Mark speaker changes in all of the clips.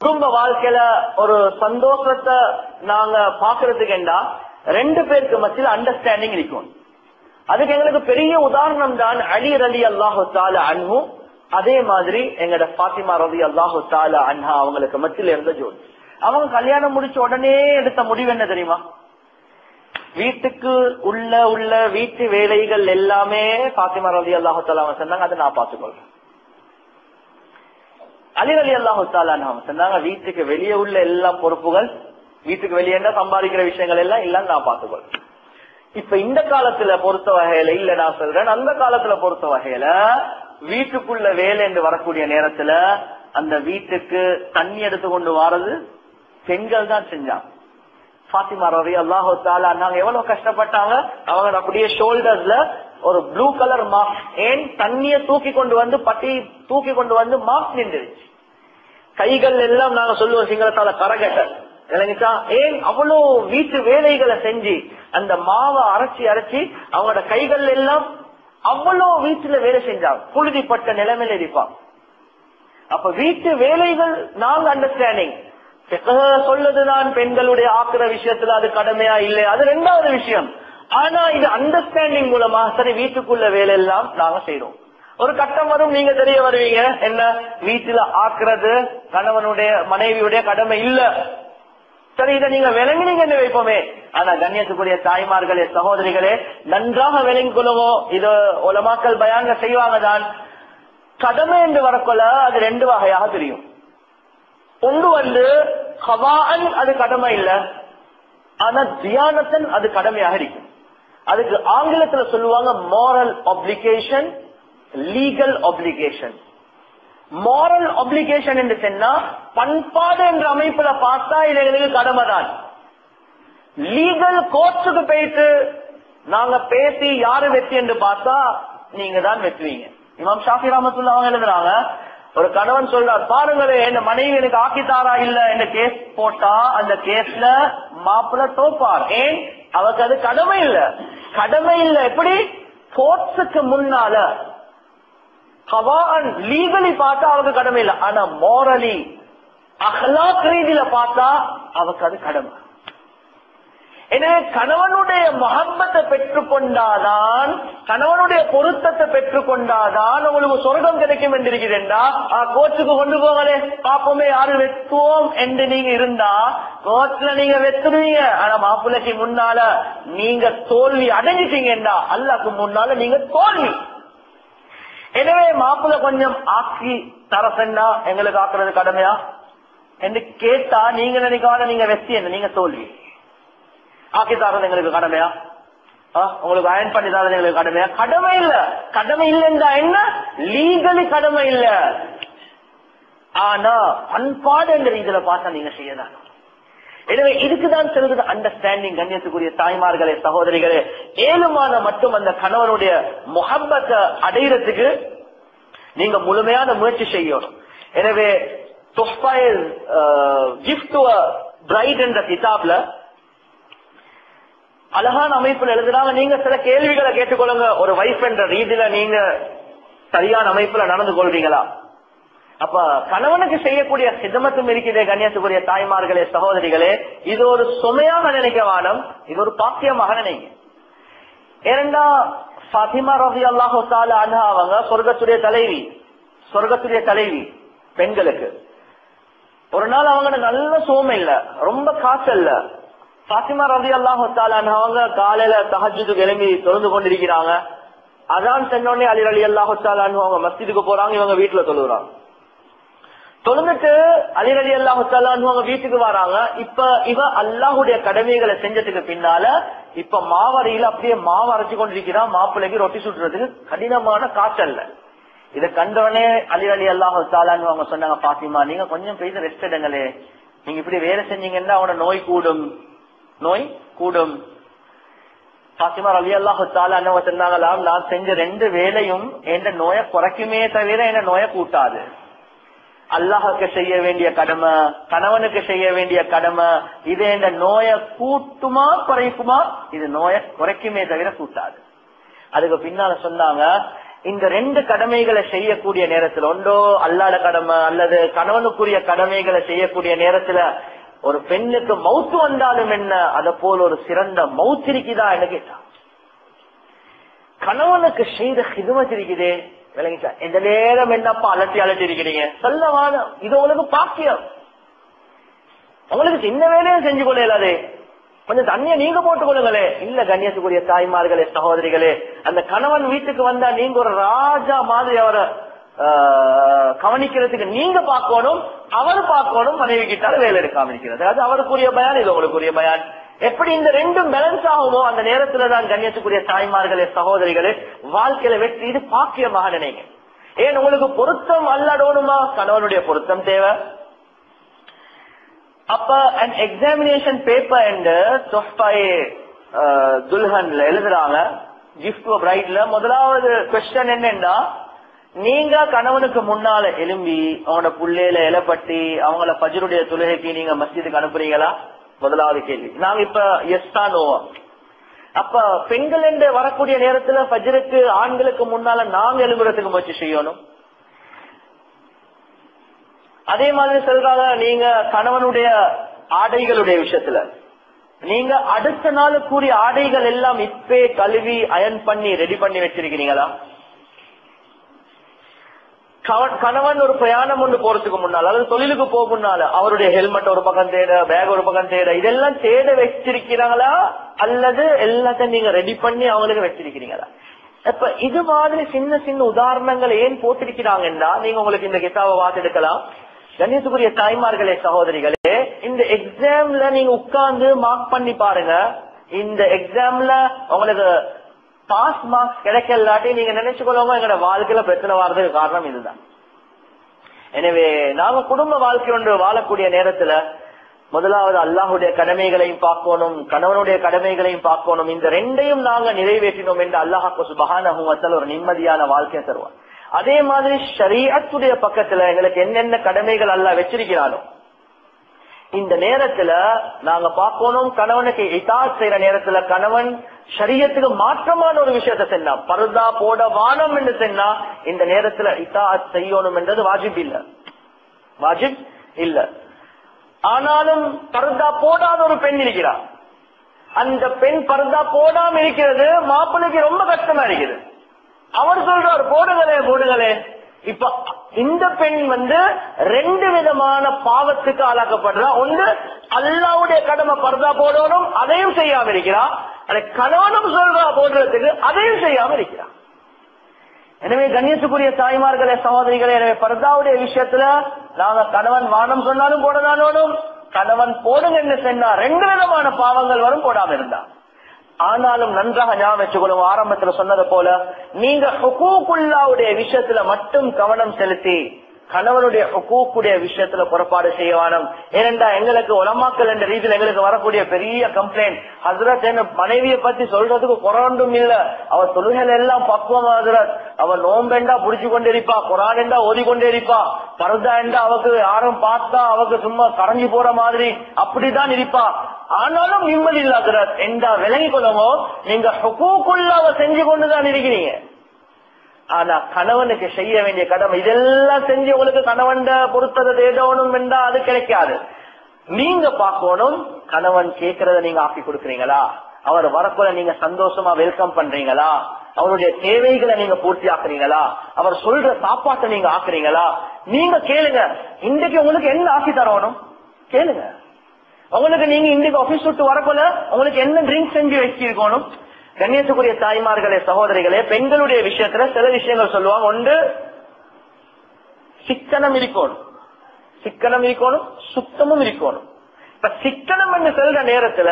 Speaker 1: குடும்ப வாழ்க்கையில ஒரு சந்தோஷத்தை நாங்க பாக்குறதுக்கு என்ன ரெண்டு பேருக்கு மத்தியில் அண்டர்ஸ்டாண்டிங் இருக்கும். அதுக்கு எங்களுக்கு பெரிய உதாரணம் தான் அலி ரலி அல்லாஹு தால அன்பு அதே மாதிரி எங்கட பாத்திமா ரவி அல்லாஹு தால அன்ஹா அவங்களுக்கு மத்தியில் இருந்த ஜோடி. அவங்க கல்யாணம் முடிச்ச உடனே எடுத்த முடிவு என்ன தெரியுமா? வீட்டுக்கு உள்ள உள்ள வீட்டு வேலைகள் எல்லாமே பாத்திமா ரவி அல்லாஹு தாலா அவங்க சொன்னாங்க அதை நான் பார்த்துக்கொள்றேன். அலி அலி அல்லாஹு சொன்னாங்க வீட்டுக்கு வெளியே உள்ள எல்லா பொறுப்புகள் வீட்டுக்கு வெளியே என்ன சம்பாதிக்கிற விஷயங்கள் எல்லாம் எல்லாம் நான் பார்த்துக்கொள்றேன் இப்ப இந்த காலத்துல பொறுத்த வகையில இல்ல நான் சொல்றேன் அந்த காலத்துல பொறுத்த வகையில வீட்டுக்குள்ள வேலை என்று வரக்கூடிய நேரத்துல அந்த வீட்டுக்கு தண்ணி எடுத்து கொண்டு வாரது பெண்கள் தான் செஞ்சாங்க. பாத்திமா ரவி அல்லாஹோ தாலா நாங்க எவ்வளவு கஷ்டப்பட்டாங்க அவங்க அப்படியே ஷோல்டர்ஸ்ல ஒரு ப்ளூ கலர் மாஸ்க் ஏன் தண்ணிய தூக்கி கொண்டு வந்து பட்டி தூக்கி கொண்டு வந்து மாஸ்க் நின்றுச்சு கைகள் எல்லாம் நாங்க சொல்லுவோம் சிங்களத்தால கரகட்ட. விளங்கிச்சா? ஏன் அவ்வளவு வீட்டு வேலைகளை செஞ்சு அந்த மாவை அரைச்சி அரைச்சி அவங்களோட கைகள் எல்லாம் அவ்வளோ வீட்டுல வேலை செஞ்சாங்க புழுதிப்பட்ட நிலைமையில இருப்பான் அப்ப வீட்டு வேலைகள் நாங்க அண்டர்ஸ்டாண்டிங் சொல்லுதுதான் பெண்களுடைய ஆக்குற விஷயத்துல அது கடமையா இல்லை அது ரெண்டாவது விஷயம். ஆனா இது அண்டர்ஸ்டாண்டிங் மூலமா சரி வீட்டுக்குள்ள வேலை எல்லாம் நாங்க செய்யறோம் ஒரு கட்டம் வரும் நீங்க தெரிய வருவீங்க என்ன வீட்டுல ஆக்குறது கணவனுடைய மனைவியுடைய கடமை இல்ல. சரி இதை நீங்க விளங்கினீங்கன்னு வைப்போமே. ஆனா கண்ணியத்துக்குரிய தாய்மார்களே சகோதரிகளே நன்றாக விளங்கி கொள்ளுவோம் இது உலமாக்கல் பயாங்க செய்வாங்க தான். கடமை என்று வரக்கொள்ள அது ரெண்டு வகையாக தெரியும். ஒன்று வந்து ஹவான் அது கடமை இல்ல. ஆனா தியானத்தன் அது கடமையாக இருக்கும். அதுக்கு ஆங்கிலத்துல சொல்லுவாங்க moral application legal application moral application என்று சொன்னா பண்பாடு என்ற அமைப்புல பார்த்தா இது எங்களுக்கு கடமை தான். லீகல் கோர்ட்ஸுக்கு போயிட்டு நாங்க பேசி யாரு வெற்றி என்று பார்த்தா நீங்க தான் வெற்றுவீங்க. இமாம் ஷாஃபி ராமத்துல்லா அவங்க எழுதுறாங்க ஒரு கணவன் சொல்றார் பாருங்களே என் மனைவி எனக்கு ஆக்கித்தாரா இல்ல? என்ன கேஸ் போட்டா அந்த கேஸ்ல மாப்பிள்ள தோப்பார். ஏன்? அவருக்கு அது கடமை இல்ல. கடமை இல்ல எப்படி? போர்ட்ஸுக்கு முன்னால. ஹவான் லீகலி பார்த்தா அவருக்கு கடமை இல்லை. ஆனா மோரலி அஹ்லாக் ரீதியில பார்த்தா அவருக்கு அது கடமை. எனவே கணவனுடைய மகப்பத்தை பெற்றுக்கொண்டாதான் கணவனுடைய பொருத்தத்தை பெற்றுக்கொண்டாதான் உங்களுக்கு சொர்க்கம் கிடைக்கும் என்று இருக்கிறேன்டா. கோச்சுக்கு கொண்டு போங்களே. பாப்போமே யாரு வெத்துவோம் என்று நீங்க இருந்தா கோச்சுல நீங்க வெத்துருவீங்க ஆனா மாப்பிள்ளைக்கு முன்னால நீங்க தோல்வி அடைஞ்சிட்டீங்கடா அல்லாக்கு முன்னால நீங்க தோல்வி. எனவே மாப்பிள்ள கொஞ்சம் ஆக்கி தரசன்னா எங்களுக்கு ஆக்குறது கடமையா? என்று கேட்டா நீங்க நினைக்காத நீங்க வெற்றி என்ன? நீங்க தோல்வி. ஆக்கி தரது எங்களுக்கு கடமையா உங்களுக்கு அயன் பண்ணி தரது எங்களுக்கு கடமையா? கடமை இல்ல. கடமை இல்லைன்றா என்ன? லீகலி கடமை இல்ல. ஆனா பண்பாடு என்ற ரீதியில பார்த்தா நீங்க செய்யலாம். எனவே இதுக்குதான் செல்வது அண்டர்ஸ்டாண்டிங் கண்ணியத்துக்குரிய தாய்மார்களே சகோதரிகளே. ஏழுமான மட்டும் அந்த கணவனுடைய முகப்பத்தை அடையிறதுக்கு நீங்க முழுமையான முயற்சி செய்யணும். எனவே கிஃப்ட் பிரைட் என்ற கிதாப்ல அழகான அமைப்புல எழுதுறாங்க நீங்க சில கேள்விகளை கேட்டுக்கொள்ளுங்க. ஒரு வைஃப் என்ற ரீதியில நீங்க சரியான அமைப்புல நடந்து கொள்வீங்களா அப்ப கணவனுக்கு செய்யக்கூடிய சிதமத்தும் இருக்கிறதே கண்ணியத்துக்குரிய தாய்மார்களே சகோதரிகளே இது ஒரு சுமையாக நினைக்க வானம் இது ஒரு பாக்கியமாக நினைங்க ஏனென்றா பாத்திமா ரவி அல்லாஹு அண்ணா அவங்க சொர்க்கத்துடைய தலைவி சொர்க்கத்துடைய தலைவி பெண்களுக்கு. ஒரு நாள் அவங்க நல்ல சோமை இல்ல ரொம்ப காசு இல்லை. பாத்திமா ரவி அல்லாஹு அவங்க காலையில தஹஜுக்கு கிளம்பி தொழுந்து கொண்டிருக்கிறாங்க. அதான் சென்னோடனே அலி அலி அல்லாஹு அவங்க மஸ்ஜிதுக்கு போறாங்க இவங்க வீட்டுல தொழுகிறாங்க. தொழுந்துட்டு அலி அலி அல்லாஹு அவங்க வீட்டுக்கு வராங்க. இப்ப இவ அல்லாஹுடைய கடமைகளை செஞ்சதுக்கு பின்னால இப்ப மாவரையில அப்படியே மாவு அரைச்சு கொண்டிருக்கிறான் மாப்பிள்ளைக்கு ரொட்டி சுட்டுறதுக்கு கடினமான காற்றல்ல. இதை கண்டவனே அலி அலி அல்லாஹு அவங்க சொன்னாங்க பாத்திமா நீங்க கொஞ்சம் பேச ரெஸ்ட் எடுங்களே. நீங்க இப்படி வேலை செஞ்சீங்கன்னா அவனோட நோய் கூடும். நோய் கூடும். பாத்திமா அலி அல்லாஹு தாலா சொன்னாங்களாம் நான் செஞ்ச ரெண்டு வேலையும் என் நோயை குறைக்குமே தவிர என்ன நோயை கூட்டாது. அல்லாஹுக்கு செய்ய வேண்டிய கடமை கணவனுக்கு செய்ய வேண்டிய கடமை இது என்ற நோயை கூட்டுமா குறைக்குமா இது நோயை குறைக்குமே தவிர கூட்டாது. அதுக்கு பின்னால சொன்னாங்க இந்த ரெண்டு கடமைகளை செய்யக்கூடிய நேரத்துல ஒன்றோ அல்லாத கடமை அல்லது கணவனுக்குரிய கடமைகளை செய்யக்கூடிய நேரத்துல ஒரு பெண்ணுக்கு மவுத்து வந்தாலும் என்ன? அதை போல ஒரு சிறந்த மவுத்து இருக்குதா? என்ன கேட்டான் கணவனுக்கு செய்த ஹிதுமத் இருக்குதே. விளங்கிச்சா. இந்த நேரம் என்னப்பா அலட்டி அலட்டி இருக்கிறீங்க? சொல்லவான இது உங்களுக்கு பாக்கியம். உங்களுக்கு சின்ன வேலையும் செஞ்சு கொள்ள கொஞ்சம் தண்ணிய நீங்க போட்டுக் கொள்ளுங்களே. இல்ல கண்ணியத்துக்குரிய தாய்மார்களே சகோதரிகளே அந்த கணவன் வீட்டுக்கு வந்தா நீங்க ஒரு ராஜா மாதிரி அவரை கவனிக்கிறதுக்கு நீங்க பார்க்கணும் அவர் பார்க்கணும் மனைவி கிட்டால வேலை எடுக்காம இருக்கிறது அது அவருக்குரிய பயான் இது உங்களுக்குரிய பயான். எப்படி இந்த ரெண்டும் பேலன்ஸ் ஆகுமோ அந்த நேரத்துல தான் கண்ணியத்துக்குரிய தாய்மார்களே சகோதரிகளே வாழ்க்கையில வெற்றி இது பாக்கியமாக நினைங்க. ஏன் உங்களுக்கு பொருத்தம் அல்லடோனுமா கணவனுடைய பொருத்தம் தேவை. அப்ப அண்ட் எக்ஸாமினேஷன் பேப்பர் என்று தொஃபாய் துல்ஹன்ல எழுதுறாங்க. கிஃப்ட் பிரைட்ல முதலாவது கொஸ்டின் என்னன்னா நீங்க கணவனுக்கு முன்னால எலும்பி அவனோட புள்ளையில இலப்பட்டி அவங்கள பஜருடைய தொழுகைக்கு நீங்க மஸ்ஜிதுக்கு அனுப்புறீங்களா? முதலாவது கேள்வி. நாங்க இப்ப எஸ் தான் நோவா அப்ப பெண்கள் என்று வரக்கூடிய நேரத்துல பஜருக்கு ஆண்களுக்கு முன்னால நாங்க எழும்புறதுக்கு முயற்சி செய்யணும். அதே மாதிரி சொல்றாங்க நீங்க கணவனுடைய ஆடைகளுடைய விஷயத்துல. நீங்க அடுத்த நாளுக்குரிய ஆடைகள் எல்லாம் இப்பே கழுவி அயன் பண்ணி ரெடி பண்ணி வச்சிருக்கிறீங்களா? கணவன் ஒரு பிரயாணம் ஒன்று போறதுக்கு முன்னால அதாவது தொழிலுக்கு போக முன்னால அவருடைய ஹெல்மெட் ஒரு பக்கம் தேட பேக் ஒரு பக்கம் தேட இதெல்லாம் தேட வச்சிருக்கிறாங்களா? அல்லது எல்லாத்தையும் நீங்க ரெடி பண்ணி அவங்களுக்கு வச்சிருக்கிறீங்களா? இப்ப இது மாதிரி சின்ன சின்ன உதாரணங்கள் ஏன் போட்டிருக்கிறாங்கன்னா நீங்க உங்களுக்கு இந்த கிதாவை வாத்தெடுக்கலாம் கணேசபுரிய தாய்மார்களே சகோதரிகளே இந்த எக்ஸாம்ல நீங்க உட்கார்ந்து மார்க் பண்ணி பாருங்க. இந்த எக்ஸாம்ல உங்களுக்கு பாஸ் மார்க்ஸ் கிடைக்கலாட்டி நீங்க நினைச்சுக்கொள்ளுங்க எங்களோட வாழ்க்கையில பிரச்சனை வர்றதுக்கு காரணம் இதுதான். எனவே நாம குடும்ப வாழ்க்கை ஒன்று வாழக்கூடிய நேரத்துல முதலாவது அல்லாஹுடைய கடமைகளையும் பார்க்கணும் கணவனுடைய கடமைகளையும் பார்க்கணும். இந்த ரெண்டையும் நாங்க நிறைவேற்றினோம் என்று அல்லாஹாக்கு சுபகான ஒரு நிம்மதியான வாழ்க்கையை தருவார். அதே மாதிரி ஷரீஅத்துடைய பக்கத்துல எங்களுக்கு என்னென்ன கடமைகள் அல்ல வச்சிருக்கிறானோ இந்த நேரத்துல நாங்க பார்க்கணும் கணவனுக்கு இதாத் செய்யற நேரத்துல கணவன் சரியத்துக்கு மாற்றமான ஒரு விஷயத்த சென்னா பருதா போட வானம் என்று சொன்னா இந்த நேரத்துல இதாத் செய்யணும் என்றது வாஜிப் இல்ல. வாஜிப் இல்ல. ஆனாலும் பருதா போடாத ஒரு பெண் இருக்கிறார். அந்த பெண் பருதா போடாம இருக்கிறது மாப்பிள்ளைக்கு ரொம்ப கஷ்டமா இருக்குது. அவர் சொல்றார் போடுங்களே போடுங்களே. இப்ப இந்த பெண் வந்து ரெண்டு விதமான பாவத்துக்கு ஆளாக்கப்படுறா. ஒன்று அல்லாவுடைய கடமை பர்தா போடணும் அதையும் செய்யாம இருக்கிறா. அதை கணவனும் சொல்றா போடுறதுக்கு அதையும் செய்யாம இருக்கிறா. எனவே கணேசுக்குரிய தாய்மார்களே சகோதரிகளே எனவே பர்தாவுடைய விஷயத்துல நாங்க கணவன் வானம் சொன்னாலும் போடதானோனும் கணவன் போடுங்க என்ன சொன்னா ரெண்டு விதமான பாவங்கள் வரும் போடாம இருந்தா. ஆனாலும் நன்றாக ஞாபகம் வச்சுக்கொள்ளும் ஆரம்பத்துல சொன்னது போல நீங்க ஹுகூக்குல்லாவுடைய விஷயத்துல மட்டும் கவனம் செலுத்தி கணவனுடைய ஹுகூக்குடைய விஷயத்துல புறப்பாடு செய்ய வேணும். ஏனென்றா எங்களுக்கு உலமாக்கல் என்ற ரீதியில் எங்களுக்கு வரக்கூடிய பெரிய கம்ப்ளைண்ட் ஹசரத் என்ன மனைவியை பத்தி சொல்றதுக்கு குறண்டும் இல்ல. அவ தொழுகையில எல்லாம் பக்குவம் ஹசரத். அவ நோம்பெண்டா புடிச்சு கொண்டு இருப்பா குரான் என்றா ஓதி கொண்டே இருப்பா. பருதா என்றா அவக்கு யாரும் பார்த்தா அவக்கு சும்மா கரைஞ்சி போற மாதிரி அப்படிதான் இருப்பா. ஆனாலும் நிம்மதி இல்லாத என்றா விலகி கொள்ளவோ நீங்க ஹுகூக்குள்ள அவ செஞ்சு கொண்டுதான் இருக்கிறீங்க. ஆனா கணவனுக்கு செய்ய வேண்டிய கடமை இதெல்லாம் செஞ்சு உங்களுக்கு கணவன் பொறுத்ததை தேடணும் என்றா அது கிடைக்காது. நீங்க பார்க்கணும் கணவன் கேட்கறத நீங்க ஆக்கி கொடுக்கறீங்களா? அவர் வரக்குள்ள நீங்க சந்தோஷமா வெல்கம் பண்றீங்களா? அவருடைய தேவைகளை நீங்க பூர்த்தி ஆக்குறீங்களா? அவர் சொல்ற சாப்பாட்டை நீங்க ஆக்குறீங்களா? நீங்க கேளுங்க இன்றைக்கு உங்களுக்கு என்ன ஆக்கி தரணும்? கேளுங்க. அவங்களுக்கு நீங்க இன்றைக்கு ஆபீஸ் விட்டு வரப்போல உங்களுக்கு என்ன ட்ரிங்க் செஞ்சு வச்சிருக்கணும்? கண்ணியத்துக்குரிய தாய்மார்களே சகோதரிகளே பெண்களுடைய விஷயத்துல சில விஷயங்கள் சொல்லுவாங்க. ஒன்று சிக்கனம் இருக்கணும். சிக்கனம் இருக்கணும் சுத்தமும் இருக்கணும். இப்ப சிக்கனம் என்று சொல்ற நேரத்துல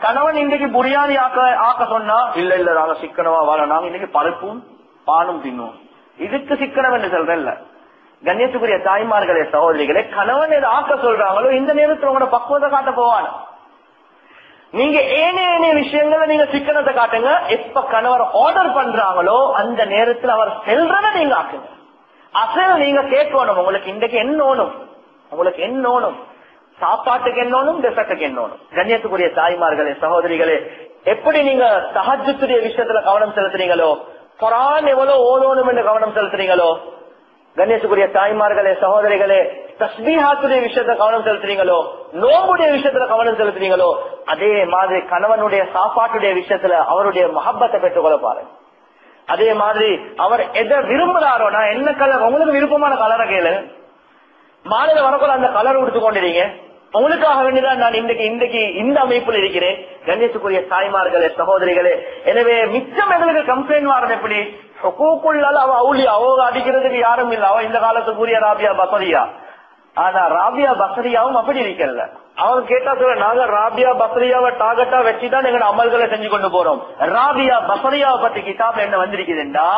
Speaker 1: கணவன் இன்றைக்கு புரியாதி ஆக்க ஆக்க சொன்னா இல்ல இல்ல நாங்க சிக்கனமா வாழ நாங்க இன்னைக்கு பருப்பும் பாலும் தின்னுவோம் இதுக்கு சிக்கனம் என்று சொல்றேன் இல்ல கண்ணியத்துக்குரிய தாய்மார்களே சகோதரிகளே கணவன் எதை ஆக்க சொல்றாங்களோ இந்த நேரத்தில் உங்களோட பக்குவத்தை காட்ட போவான. நீங்க ஏனைய ஏனைய விஷயங்கள நீங்க சிக்கனத்தை காட்டுங்க. எப்ப கணவர் ஆர்டர் பண்றாங்களோ அந்த நேரத்தில் அவர் செல்றத நீங்க ஆக்குங்க. அசல் நீங்க கேட்கணும் உங்களுக்கு இன்றைக்கு என்ன ஓணும் உங்களுக்கு என்ன ஓணும் சாப்பாட்டுக்கு என்ன ஓணும் டெசர்ட்டுக்கு என்ன ஓணும் கண்ணியத்துக்குரிய தாய்மார்களே சகோதரிகளே எப்படி நீங்க சகஜத்துடைய விஷயத்துல கவனம் செலுத்துறீங்களோ குரான் எவ்வளவு ஓதணும் என்று கவனம் செலுத்துறீங்களோ கணேசுக்குரிய தாய்மார்களே சகோதரிகளே தஸ்மீஹாத்துடைய விஷயத்துல கவனம் செலுத்துறீங்களோ நோம்புடைய விஷயத்துல கவனம் செலுத்துறீங்களோ அதே மாதிரி கணவனுடைய சாப்பாட்டுடைய விஷயத்துல அவருடைய மஹப்பத்தை பெற்றுக்கொள்ள பாருங்க. அதே மாதிரி அவர் எதை விரும்புறாரோ நான் என்ன கலர் உங்களுக்கு விருப்பமான கலரை கேளு. மாலையில வரக்குள்ள அந்த கலர் கொடுத்து கொண்டிருங்க. உங்களுக்காக வேண்டிதான் நான் இன்றைக்கு இன்றைக்கு இந்த அமைப்பில் இருக்கிறேன். கணேசுக்குரிய தாய்மார்களே சகோதரிகளே எனவே மிச்சம் எங்களுக்கு கம்ப்ளைண்ட் வரது எப்படி? ஹுக்கூக்குள்ளால அவ அவுளி அடிக்கிறதுக்கு யாரும் இல்ல. அவ இந்த காலத்துக்குரிய ராபியா பசரியா. ஆனா ராபியா பசரியாவும் அப்படி இருக்கல. அவங்க கேட்டா சொல்ல நாங்க ராபியா பசரியாவை டார்கெட்டா வச்சுதான் எங்க அமல்களை செஞ்சு கொண்டு போறோம். ராபியா பசரியாவை பத்தி கிதாப் என்ன வந்திருக்குதுண்டா?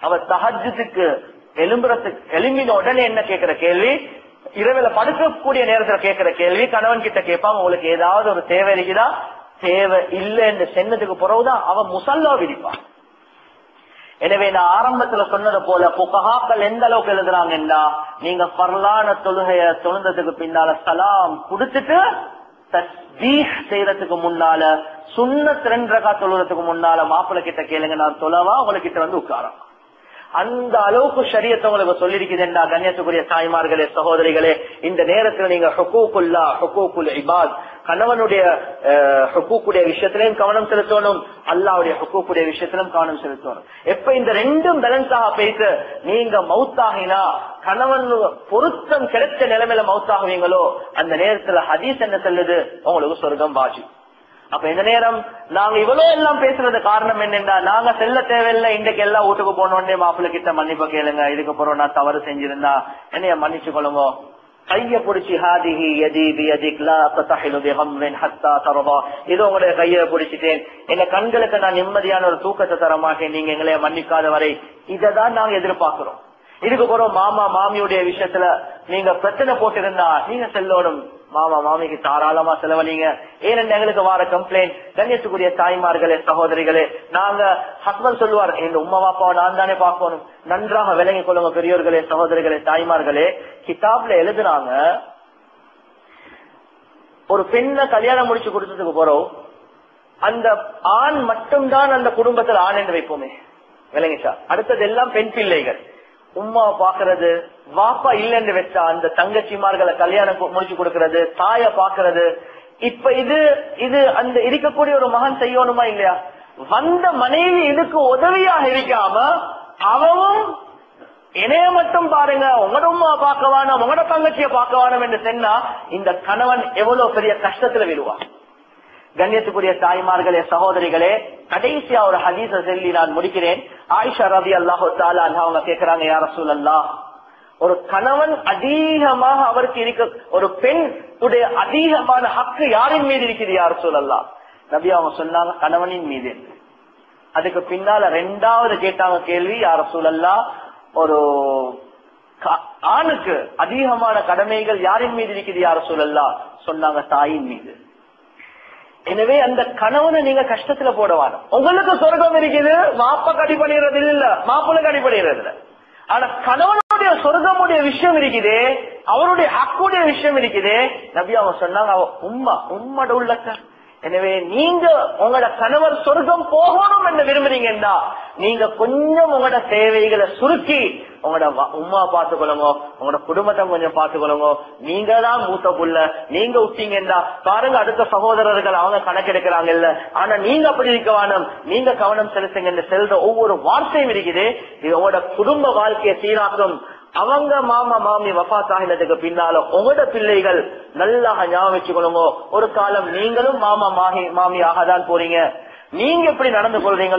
Speaker 1: அவ தஹஜத்துக்கு எலும்புறத்துக்கு எலும்பின உடனே என்ன கேக்குற கேள்வி? இரவுல படுக்கக்கூடிய நேரத்துல கேட்கிற கேள்வி கணவன் கிட்ட கேட்பான் உங்களுக்கு ஏதாவது ஒரு தேவை இருக்குதா? தேவை இல்லை என்று சென்னதுக்கு பிறகுதான் அவன் முசல்லா விதிப்பான். எனவே நான் ஆரம்பத்துல சொன்னது போல புகஹாக்கள் எந்த அளவுக்கு எழுதுறாங்கன்னா நீங்க பரலான தொழுகைய தொழுந்ததுக்கு பின்னால சலாம் கொடுத்துட்டு செய்யறதுக்கு முன்னால சுண்ணத் ரெண்டு ரகா தொழுறதுக்கு முன்னால மாப்பிள்ளை கிட்ட கேளுங்க நான் தொலவா உங்ககிட்ட வந்து உட்காரம் அந்த அளவுக்கு சரியத்தை உங்களுக்கு சொல்லியிருக்குதுண்டா கண்ணியத்துக்குரிய தாய்மார்களே சகோதரிகளே இந்த நேரத்துல நீங்க ஹுக்கூக்குல்லா ஹுக்கூக்குல் இபாத் கணவனுடைய ஹுக்கூக்குடைய விஷயத்திலையும் கவனம் செலுத்தணும் அல்லாவுடைய ஹுக்கூக்குடைய விஷயத்திலும் கவனம் செலுத்தணும். எப்ப இந்த ரெண்டும் பேலன்ஸாக பேசு நீங்க மவுத்தாகினா கணவன் பொருத்தம் கிடைச்ச நிலைமையில மவுத்தாகுவீங்களோ அந்த நேரத்துல ஹதீஸ் என்ன சொல்லுது? உங்களுக்கு சொர்க்கம் பாஜி அப்ப இந்த நேரம் நாங்க இவ்வளவு எல்லாம் பேசுறது காரணம் என்னன்னா நாங்க செல்ல தேவையில்லை இன்றைக்கு எல்லாம் வீட்டுக்கு போனோடனே மாப்பிள்ளை கிட்ட மன்னிப்பு கேளுங்க இதுக்கு அப்புறம் நான் தவறு செஞ்சிருந்தா என்னைய மன்னிச்சு கொள்ளுங்க கைய புடிச்சி ஹாதிஹி எதி பியதிக் லா தத்தஹிலு ஹத்தா தரபா இது உங்களுடைய கையை பிடிச்சிட்டேன். எங்க கண்களுக்கு நான் நிம்மதியான ஒரு தூக்கத்தை தர மாட்டேன் நீங்க எங்களை மன்னிக்காத வரை இததான் நாங்க எதிர்பார்க்கிறோம். இதுக்கு அப்புறம் மாமா மாமியுடைய விஷயத்துல நீங்க பிரச்சனை போட்டிருந்தா நீங்க செல்லோடும் மாமா மாமிக்கு தாராளமா செலவழிங்க. ஏனென்று எங்களுக்கு வார கம்ப்ளைண்ட் கண்ணியத்துக்குரிய தாய்மார்களே சகோதரிகளே நாங்க ஹஸ்பண்ட் சொல்லுவார் எங்க உமா பாப்பாவை நான் தானே பார்க்கணும். நன்றாக விளங்கிக் கொள்ளுங்க பெரியோர்களே சகோதரிகளே தாய்மார்களே. கிதாப்ல எழுதுனாங்க ஒரு பெண்ண கல்யாணம் முடிச்சு கொடுத்ததுக்கு போறோம். அந்த ஆண் மட்டும்தான் அந்த குடும்பத்தில் ஆண் என்று வைப்போமே. விளங்கிச்சா? அடுத்தது எல்லாம் பெண் பிள்ளைகள். உமா பாக்குறது வாப்பா இல்லைன்னு வச்சா அந்த தங்கச்சிமார்களை கல்யாணம் முடிச்சு கொடுக்கறது தாய பாக்குறது இப்ப இது இது அந்த இருக்கக்கூடிய ஒரு மகன் செய்யணுமா இல்லையா? வந்த மனைவி இதுக்கு உதவியாக இருக்காம அவவும் இணைய மட்டும் பாருங்க உங்களோட உமா பார்க்க வேணும் உங்களோட தங்கச்சியை பார்க்க வேணும் என்று சொன்னா இந்த கணவன் எவ்வளவு பெரிய கஷ்டத்துல விடுவான் கண்ணியத்துக்குரிய தாய்மார்களே சகோதரிகளே கடைசியா ஒரு ஹதீச சொல்லி நான் முடிக்கிறேன். ஆயிஷா ரவி அல்லாஹோ தாலா அவங்க கேக்குறாங்க யார சூழல்லா ஒரு கணவன் அதிகமாக அவருக்கு இருக்க ஒரு பெண் உடைய அதிகமான ஹக்கு யாரின் மீது இருக்குது யார் சொல்லலாம் நபி அவங்க சொன்னாங்க கணவனின் மீது. அதுக்கு பின்னால ரெண்டாவது கேட்டாங்க கேள்வி யார சூழல்லா ஒரு ஆணுக்கு அதிகமான கடமைகள் யாரின் மீது இருக்குது யார சூழல்லா சொன்னாங்க தாயின் மீது. எனவே அந்த கணவனை நீங்க கஷ்டத்துல போட உங்களுக்கு சொர்க்கம் இருக்குது மாப்ப கடி பண்ணிடுறது இல்ல மாப்பிள்ளை கடி பண்ணிடுறது இல்ல ஆனா கணவன் அவருடைய சொர்க்கமுடைய விஷயம் இருக்குது அவருடைய ஹக்குடைய விஷயம் இருக்குதே. நபி அவங்க சொன்னாங்க அவ உம்மா உம்மட உள்ளக்க. எனவே நீங்க உங்களோட கணவர் சொர்க்கம் போகணும் என்று விரும்புறீங்கன்னா நீங்க கொஞ்சம் உங்களோட தேவைகளை சுருக்கி உங்களோட உமா உம்மா பாத்துக்கொள்ளுங்க உங்களோட குடும்பத்தை கொஞ்சம் பாத்துக்கொள்ளுங்க நீங்க தான் மூத்த புள்ள நீங்க விட்டீங்கன்னா பாருங்க அடுத்த சகோதரர்கள் அவங்க கணக்கெடுக்கிறாங்க இல்ல. ஆனா நீங்க அப்படி இருக்க வேணும். நீங்க கவனம் செலுத்துங்க செல்ற ஒவ்வொரு வார்த்தையும் இருக்குது. இது உங்களோட குடும்ப வாழ்க்கையை சீராக்கும். அவங்க மாமா மாமி வபாத் ஆகினதுக்கு பின்னால உங்களோட பிள்ளைகள் நல்லா ஞாபகம் ஒரு காலம் நீங்களும் மாமா மாமி மாமி ஆகதான் போறீங்க. நீங்க எப்படி நடந்து கொள்றீங்களோ